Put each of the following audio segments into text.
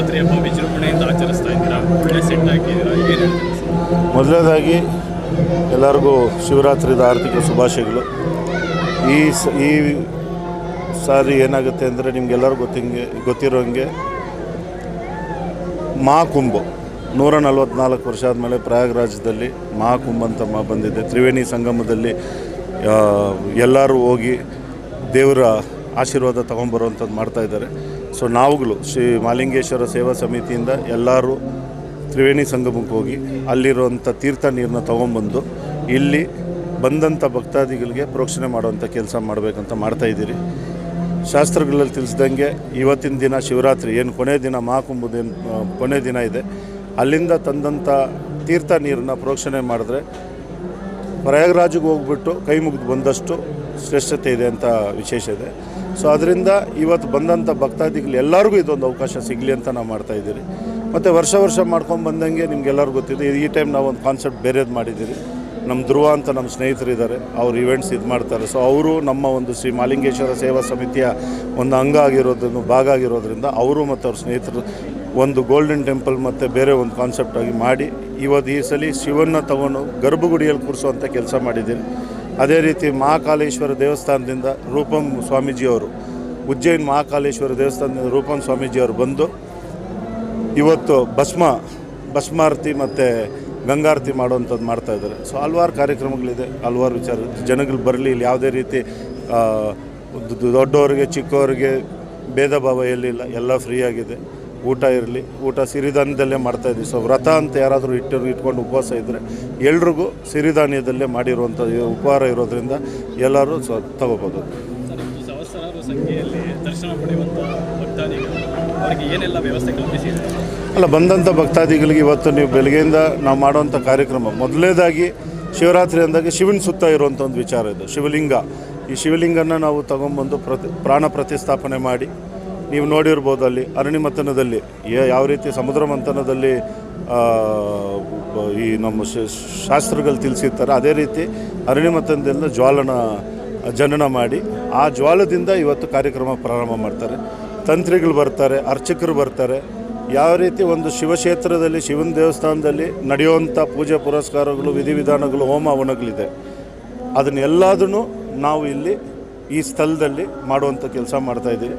ಶಿವರಾತ್ರಿ ಹಬ್ಬ ವಿಜೃಂಭಣೆಯಿಂದ ಆಚರಿಸ್ತಾ ಇದ್ದೀರಾ? ಒಳ್ಳೆ ಸೆಟ್ ಹಾಕಿದ್ದೀರಾ ಏನು ಮೊದಲನೇದಾಗಿ ಎಲ್ಲರಿಗೂ ಶಿವರಾತ್ರಿದ ಆರ್ಥಿಕ ಶುಭಾಶಯಗಳು. ಈ ಸ, ಈ ಸಾರಿ ಏನಾಗುತ್ತೆ ಅಂದರೆ ನಿಮಗೆಲ್ಲರಿಗೂ ಗೊತ್ತಿಂಗೆ, ಗೊತ್ತಿರೋಂಗೆ ಮಹಾಕುಂಭ ನೂರ ನಲವತ್ತ್ನಾಲ್ಕು ವರ್ಷ ಆದಮೇಲೆ ಪ್ರಯಾಗ್ರಾಜ್ದಲ್ಲಿ ಮಹಾಕುಂಭ ಅಂತ ಬಂದಿದೆ. ತ್ರಿವೇಣಿ ಸಂಗಮದಲ್ಲಿ ಎಲ್ಲರೂ ಹೋಗಿ ದೇವರ ಆಶೀರ್ವಾದ ತೊಗೊಂಬರುವಂಥದ್ದು ಮಾಡ್ತಾ ಇದ್ದಾರೆ. ಸೊ ನಾವುಗಳು ಶ್ರೀ ಮಾಲಿಂಗೇಶ್ವರ ಸೇವಾ ಸಮಿತಿಯಿಂದ ಎಲ್ಲರೂ ತ್ರಿವೇಣಿ ಸಂಗಮಕ್ಕೆ ಹೋಗಿ ಅಲ್ಲಿರುವಂಥ ತೀರ್ಥ ನೀರನ್ನ ತೊಗೊಂಬಂದು ಇಲ್ಲಿ ಬಂದಂಥ ಭಕ್ತಾದಿಗಳಿಗೆ ಪ್ರೋಕ್ಷಣೆ ಮಾಡುವಂಥ ಕೆಲಸ ಮಾಡಬೇಕಂತ ಮಾಡ್ತಾಯಿದ್ದೀರಿ ಶಾಸ್ತ್ರಗಳಲ್ಲಿ ತಿಳಿಸ್ದಂಗೆ ಇವತ್ತಿನ ದಿನ ಶಿವರಾತ್ರಿ, ಏನು ಕೊನೆ ದಿನ ಮಹಾಕುಂಭದ ಕೊನೆ ದಿನ ಇದೆ. ಅಲ್ಲಿಂದ ತಂದಂಥ ತೀರ್ಥ ನೀರನ್ನ ಪ್ರೋಕ್ಷಣೆ ಮಾಡಿದ್ರೆ ಪ್ರಯಾಗರಾಜಿಗೆ ಹೋಗ್ಬಿಟ್ಟು ಕೈ ಮುಗಿದು ಬಂದಷ್ಟು ಶ್ರೇಷ್ಠತೆ ಇದೆ ಅಂತ ವಿಶೇಷ ಇದೆ. ಸೊ ಅದರಿಂದ ಇವತ್ತು ಬಂದಂಥ ಭಕ್ತಾದಿಗಳು ಎಲ್ಲರಿಗೂ ಇದೊಂದು ಅವಕಾಶ ಸಿಗಲಿ ಅಂತ ನಾವು ಮಾಡ್ತಾ ಇದ್ದೀರಿ. ಮತ್ತು ವರ್ಷ ವರ್ಷ ಮಾಡ್ಕೊಂಡು ಬಂದಂಗೆ ನಿಮ್ಗೆಲ್ಲರಿಗೂ ಗೊತ್ತಿದೆ. ಈ ಟೈಮ್ ನಾವು ಒಂದು ಕಾನ್ಸೆಪ್ಟ್ ಬೇರೆದು ಮಾಡಿದ್ದೀರಿ. ನಮ್ಮ ಧ್ರುವ ಅಂತ ನಮ್ಮ ಸ್ನೇಹಿತರಿದ್ದಾರೆ. ಅವ್ರು ಇವೆಂಟ್ಸ್ ಇದು ಮಾಡ್ತಾರೆ. ಸೊ ಅವರು ನಮ್ಮ ಒಂದು ಶ್ರೀ ಮಾಲಿಂಗೇಶ್ವರ ಸೇವಾ ಸಮಿತಿಯ ಒಂದು ಅಂಗ ಆಗಿರೋದನ್ನು ಭಾಗ ಆಗಿರೋದ್ರಿಂದ ಅವರು ಮತ್ತು ಅವ್ರ ಸ್ನೇಹಿತರು ಒಂದು ಗೋಲ್ಡನ್ ಟೆಂಪಲ್ ಮತ್ತು ಬೇರೆ ಒಂದು ಕಾನ್ಸೆಪ್ಟಾಗಿ ಮಾಡಿ ಇವತ್ತು ಈ ಸಲ ಶಿವನ್ನ ತಗೊಂಡು ಗರ್ಭಗುಡಿಯಲ್ಲಿ ಕೂರಿಸುವಂಥ ಕೆಲಸ ಮಾಡಿದ್ದೀರಿ. ಅದೇ ರೀತಿ ಮಹಾಕಾಲೇಶ್ವರ ದೇವಸ್ಥಾನದಿಂದ ರೂಪಂ ಸ್ವಾಮೀಜಿಯವರು, ಉಜ್ಜಯಿನ್ ಮಹಾಕಾಲೇಶ್ವರ ದೇವಸ್ಥಾನದಿಂದ ರೂಪಂ ಸ್ವಾಮೀಜಿಯವರು ಬಂದು ಇವತ್ತು ಭಸ್ಮ, ಭಸ್ಮಾರತಿ ಮತ್ತು ಗಂಗಾರತಿ ಮಾಡುವಂಥದ್ದು ಮಾಡ್ತಾಯಿದ್ದಾರೆ ಸೊ ಹಲ್ವಾರು ಕಾರ್ಯಕ್ರಮಗಳಿದೆ. ಹಲ್ವಾರು ವಿಚಾರ. ಜನಗಳು ಬರಲಿ, ಇಲ್ಲಿ ಯಾವುದೇ ರೀತಿ ದೊಡ್ಡವರಿಗೆ, ಚಿಕ್ಕವರಿಗೆ ಭೇದ ಭಾವ ಎಲ್ಲಿಲ್ಲ ಎಲ್ಲ ಫ್ರೀ ಆಗಿದೆ. ಊಟ ಇರಲಿ ಊಟ ಸಿರಿಧಾನ್ಯದಲ್ಲೇ ಮಾಡ್ತಾ ಇದ್ದೀವಿ ಸೊ ವ್ರತ ಅಂತ ಯಾರಾದರೂ ಇಟ್ಟು ಇಟ್ಕೊಂಡು ಉಪವಾಸ ಇದ್ದರೆ ಎಲ್ರಿಗೂ ಸಿರಿಧಾನ್ಯದಲ್ಲೇ ಮಾಡಿರುವಂಥ ಉಪಹಾರ ಇರೋದ್ರಿಂದ ಎಲ್ಲರೂ ಸೊ ತಗೋಬೋದು. ಅಲ್ಲ ಬಂದಂಥ ಭಕ್ತಾದಿಗಳಿಗೆ ಇವತ್ತು ನೀವು ಬೆಳಗ್ಗೆಯಿಂದ ನಾವು ಮಾಡುವಂಥ ಕಾರ್ಯಕ್ರಮ. ಮೊದಲನೇದಾಗಿ ಶಿವರಾತ್ರಿ ಅಂದಾಗ ಶಿವನ ಸುತ್ತ ಇರುವಂಥ ಒಂದು ವಿಚಾರ ಇದು. ಶಿವಲಿಂಗ. ಈ ಶಿವಲಿಂಗನ ನಾವು ತಗೊಂಬಂದು ಪ್ರತಿ ಪ್ರಾಣ ಪ್ರತಿಸ್ಥಾಪನೆ ಮಾಡಿ ನೀವು ನೋಡಿರ್ಬೋದು ಅಲ್ಲಿ ಅರಣಿ ಮಂಥನದಲ್ಲಿ ಯಾವ ರೀತಿ ಸಮುದ್ರ ಮಂಥನದಲ್ಲಿ ಈ ನಮ್ಮ ಶಾಸ್ತ್ರಗಳು ತಿಳಿಸಿರ್ತಾರೆ. ಅದೇ ರೀತಿ ಅರಣ್ಯಮಥನದಿಂದ ಜ್ವಾಲನ, ಜನನ ಮಾಡಿ ಆ ಜ್ವಾಲದಿಂದ ಇವತ್ತು ಕಾರ್ಯಕ್ರಮ ಪ್ರಾರಂಭ ಮಾಡ್ತಾರೆ. ತಂತ್ರಿಗಳು ಬರ್ತಾರೆ, ಅರ್ಚಕರು ಬರ್ತಾರೆ. ಯಾವ ರೀತಿ ಒಂದು ಶಿವಕ್ಷೇತ್ರದಲ್ಲಿ, ಶಿವನ ದೇವಸ್ಥಾನದಲ್ಲಿ ನಡೆಯುವಂಥ ಪೂಜೆ ಪುರಸ್ಕಾರಗಳು, ವಿಧಿವಿಧಾನಗಳು, ಹೋಮ ಹವನಗಳಿದೆ. ಅದನ್ನೆಲ್ಲದನ್ನು ನಾವು ಇಲ್ಲಿ ಈ ಸ್ಥಳದಲ್ಲಿ ಮಾಡುವಂಥ ಕೆಲಸ ಮಾಡ್ತಾಯಿದ್ದೀವಿ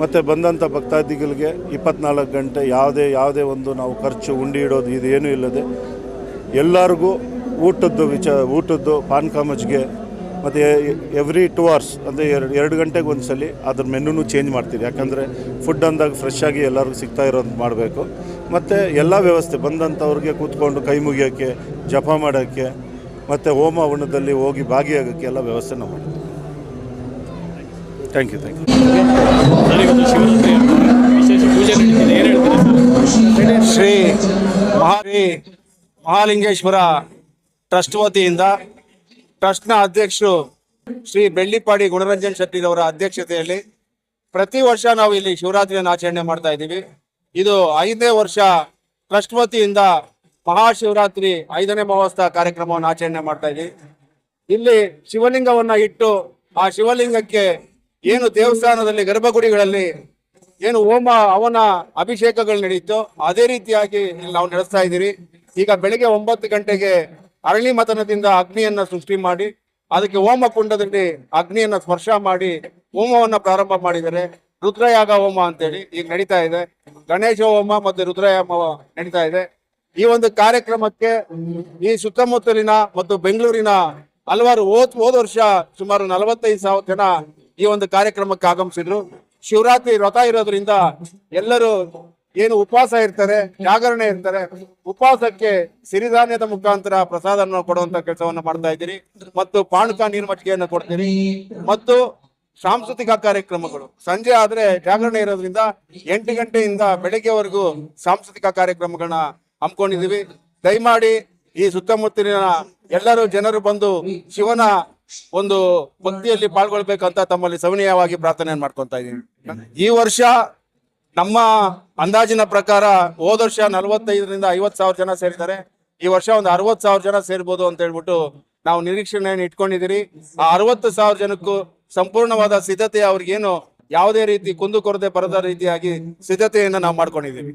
ಮತ್ತು ಬಂದಂಥ ಭಕ್ತಾದಿಗಳಿಗೆ ಇಪ್ಪತ್ನಾಲ್ಕು ಗಂಟೆ ಯಾವುದೇ ಯಾವುದೇ ಒಂದು ನಾವು ಖರ್ಚು ಉಂಡಿ ಇಡೋದು ಇದೇನೂ ಇಲ್ಲದೆ ಎಲ್ಲರಿಗೂ ಊಟದ್ದು ವಿಚ, ಊಟದ್ದು ಪಾನ್ಕ ಮಜ್ಜಿಗೆ ಮತ್ತು ಎವ್ರಿ ಟೂ ಅವರ್ಸ್ ಅಂದರೆ ಎರಡು ಎರಡು ಗಂಟೆಗೆ ಒಂದು ಸಲ ಅದ್ರ ಮೆನುನು ಚೇಂಜ್ ಮಾಡ್ತೀವಿ ಯಾಕಂದರೆ ಫುಡ್ ಅಂದಾಗ ಫ್ರೆಶ್ ಆಗಿ ಎಲ್ಲರಿಗೂ ಸಿಗ್ತಾ ಇರೋದು ಮಾಡಬೇಕು. ಮತ್ತು ಎಲ್ಲ ವ್ಯವಸ್ಥೆ ಬಂದಂಥವ್ರಿಗೆ ಕೂತ್ಕೊಂಡು ಕೈ ಮುಗಿಯೋಕ್ಕೆ ಜಪ ಮಾಡೋಕ್ಕೆ, ಮತ್ತು ಹೋಮ ಹವನದಲ್ಲಿ ಹೋಗಿ ಭಾಗಿಯಾಗೋಕ್ಕೆ ಎಲ್ಲ ವ್ಯವಸ್ಥೆ ನಾವು thank you thank you Shri ಮಹಾರಿ Mahalingeshwara trust ವತಿಯಿಂದ ಟ್ರಸ್ಟ್ನ ಅಧ್ಯಕ್ಷರು ಶ್ರೀ ಬೆಳ್ಳಿಪಾಡಿ ಗುಣರಂಜನ್ ಶೆಟ್ಟಿರವರ ಅಧ್ಯಕ್ಷತೆಯಲ್ಲಿ ಪ್ರತಿ ವರ್ಷ ನಾವು ಇಲ್ಲಿ ಶಿವರಾತ್ರಿಯನ್ನು ಆಚರಣೆ ಮಾಡ್ತಾ ಇದ್ದೀವಿ. ಇದು ಐದನೇ ವರ್ಷ ಟ್ರಸ್ಟ್ ವತಿಯಿಂದ ಮಹಾಶಿವರಾತ್ರಿ ಐದನೇ ಮಹೋತ್ಸವ ಕಾರ್ಯಕ್ರಮವನ್ನು ಆಚರಣೆ ಮಾಡ್ತಾ ಇದ್ದೀವಿ. ಇಲ್ಲಿ ಶಿವಲಿಂಗವನ್ನ ಇಟ್ಟು ಆ ಶಿವಲಿಂಗಕ್ಕೆ ಏನು ದೇವಸ್ಥಾನದಲ್ಲಿ ಗರ್ಭಗುಡಿಗಳಲ್ಲಿ ಏನು ಹೋಮ ಅವನ ಅಭಿಷೇಕಗಳು ನಡೆಯಿತು ಅದೇ ರೀತಿಯಾಗಿ ನಾವು ನಡೆಸ್ತಾ ಇದ್ದೀರಿ. ಈಗ ಬೆಳಿಗ್ಗೆ ಒಂಬತ್ತು ಗಂಟೆಗೆ ಅರಳಿ ಮತನದಿಂದ ಅಗ್ನಿಯನ್ನ ಸೃಷ್ಟಿ ಮಾಡಿ, ಅದಕ್ಕೆ ಹೋಮ ಕುಂಡದಲ್ಲಿ ಅಗ್ನಿಯನ್ನ ಸ್ಪರ್ಶ ಮಾಡಿ, ಹೋಮವನ್ನ ಪ್ರಾರಂಭ ಮಾಡಿದರೆ ರುದ್ರಯಾಗ ಹೋಮ ಅಂತೇಳಿ ಈಗ ನಡೀತಾ ಇದೆ. ಗಣೇಶ ಹೋಮ ಮತ್ತು ರುದ್ರಯಾಮ ನಡೀತಾ ಇದೆ. ಈ ಒಂದು ಕಾರ್ಯಕ್ರಮಕ್ಕೆ ಈ ಸುತ್ತಮುತ್ತಲಿನ ಮತ್ತು ಬೆಂಗಳೂರಿನ ಹಲವಾರು ಹೋದ್ ಹೋದ ವರ್ಷ ಸುಮಾರು ನಲವತ್ತೈದು ಸಾವಿರ ಜನ ಈ ಒಂದು ಕಾರ್ಯಕ್ರಮಕ್ಕೆ ಆಗಮಿಸಿದ್ರು. ಶಿವರಾತ್ರಿ ವ್ರತ ಇರೋದ್ರಿಂದ ಎಲ್ಲರೂ ಏನು ಉಪವಾಸ ಇರ್ತಾರೆ, ಜಾಗರಣೆ ಇರ್ತಾರೆ. ಉಪವಾಸಕ್ಕೆ ಸಿರಿಧಾನ್ಯದ ಮುಖಾಂತರ ಪ್ರಸಾದವನ್ನು ಕೊಡುವಂತ ಕೆಲಸವನ್ನ ಮಾಡ್ತಾ ಇದ್ದೀರಿ. ಮತ್ತು ಪಾಣಕ ನೀರ್ಮಜ್ಜಿಗೆಯನ್ನು ಕೊಡ್ತೀರಿ. ಮತ್ತು ಸಾಂಸ್ಕೃತಿಕ ಕಾರ್ಯಕ್ರಮಗಳು. ಸಂಜೆ ಆದ್ರೆ ಜಾಗರಣೆ ಇರೋದ್ರಿಂದ ಎಂಟು ಗಂಟೆಯಿಂದ ಬೆಳಗ್ಗೆವರೆಗೂ ಸಾಂಸ್ಕೃತಿಕ ಕಾರ್ಯಕ್ರಮಗಳನ್ನ ಹಮ್ಮಿಕೊಂಡಿದೀವಿ ದಯಮಾಡಿ ಈ ಸುತ್ತಮುತ್ತಲಿನ ಎಲ್ಲರೂ ಜನರು ಬಂದು ಶಿವನ ಒಂದು ಭಕ್ತಿಯಲ್ಲಿ ಪಾಲ್ಗೊಳ್ಬೇಕಂತ ತಮ್ಮಲ್ಲಿ ಸವಿನಯವಾಗಿ ಪ್ರಾರ್ಥನೆ ಮಾಡ್ಕೊತಾ ಇದ್ದೀನಿ. ಈ ವರ್ಷ ನಮ್ಮ ಅಂದಾಜಿನ ಪ್ರಕಾರ ಹೋದ ವರ್ಷ ನಲವತ್ತೈದರಿಂದ ಐವತ್ತು ಸಾವಿರ ಜನ ಸೇರಿದ್ದಾರೆ. ಈ ವರ್ಷ ಒಂದು ಅರವತ್ ಸಾವಿರ ಜನ ಸೇರ್ಬೋದು ಅಂತ ಹೇಳ್ಬಿಟ್ಟು ನಾವು ನಿರೀಕ್ಷಣೆಯನ್ನು ಇಟ್ಕೊಂಡಿದ್ದೀರಿ. ಆ ಅರವತ್ತು ಸಾವಿರ ಜನಕ್ಕೂ ಸಂಪೂರ್ಣವಾದ ಸಿದ್ಧತೆ ಅವ್ರಿಗೇನು ಯಾವುದೇ ರೀತಿ ಕುಂದುಕೊರತೆ ಬರದ ರೀತಿಯಾಗಿ ಸಿದ್ಧತೆಯನ್ನು ನಾವು ಮಾಡ್ಕೊಂಡಿದ್ದೀವಿ?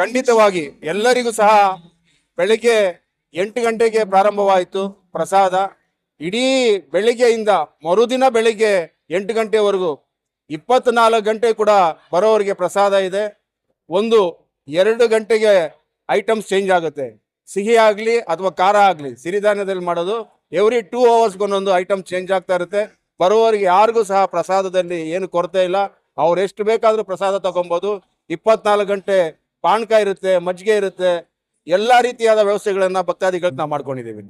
ಖಂಡಿತವಾಗಿ ಎಲ್ಲರಿಗೂ ಸಹ ಬೆಳಿಗ್ಗೆ ಎಂಟು ಗಂಟೆಗೆ ಪ್ರಾರಂಭವಾಯಿತು ಪ್ರಸಾದ. ಇಡೀ ಬೆಳಿಗ್ಗೆಯಿಂದ ಮರುದಿನ ಬೆಳಿಗ್ಗೆ ಎಂಟು ಗಂಟೆವರೆಗೂ ಇಪ್ಪತ್ನಾಲ್ಕು ಗಂಟೆ ಕೂಡ ಬರೋವರಿಗೆ ಪ್ರಸಾದ ಇದೆ. ಒಂದು, ಎರಡು ಗಂಟೆಗೆ ಐಟಮ್ಸ್ ಚೇಂಜ್ ಆಗುತ್ತೆ. ಸಿಹಿ ಆಗಲಿ ಅಥವಾ ಖಾರ ಆಗಲಿ, ಸಿರಿಧಾನ್ಯದಲ್ಲಿ ಮಾಡೋದು ಎವ್ರಿ ಟೂ ಅವರ್ಸ್ಗೊಂದೊಂದು ಐಟಮ್ ಚೇಂಜ್ ಆಗ್ತಾ ಇರುತ್ತೆ. ಬರೋವರಿಗೆ ಯಾರಿಗೂ ಸಹ ಪ್ರಸಾದದಲ್ಲಿ ಏನು ಕೊರತೆ ಇಲ್ಲ. ಅವ್ರು ಎಷ್ಟು ಬೇಕಾದರೂ ಪ್ರಸಾದ ತಗೊಬೋದು. ಇಪ್ಪತ್ನಾಲ್ಕು ಗಂಟೆ ಪಾನಕ ಇರುತ್ತೆ, ಮಜ್ಜಿಗೆ ಇರುತ್ತೆ. ಎಲ್ಲ ರೀತಿಯಾದ ವ್ಯವಸ್ಥೆಗಳನ್ನ ಭಕ್ತಾದಿಗಳಿಗೆ ನಾವು ಮಾಡ್ಕೊಂಡಿದ್ದೀವಿ.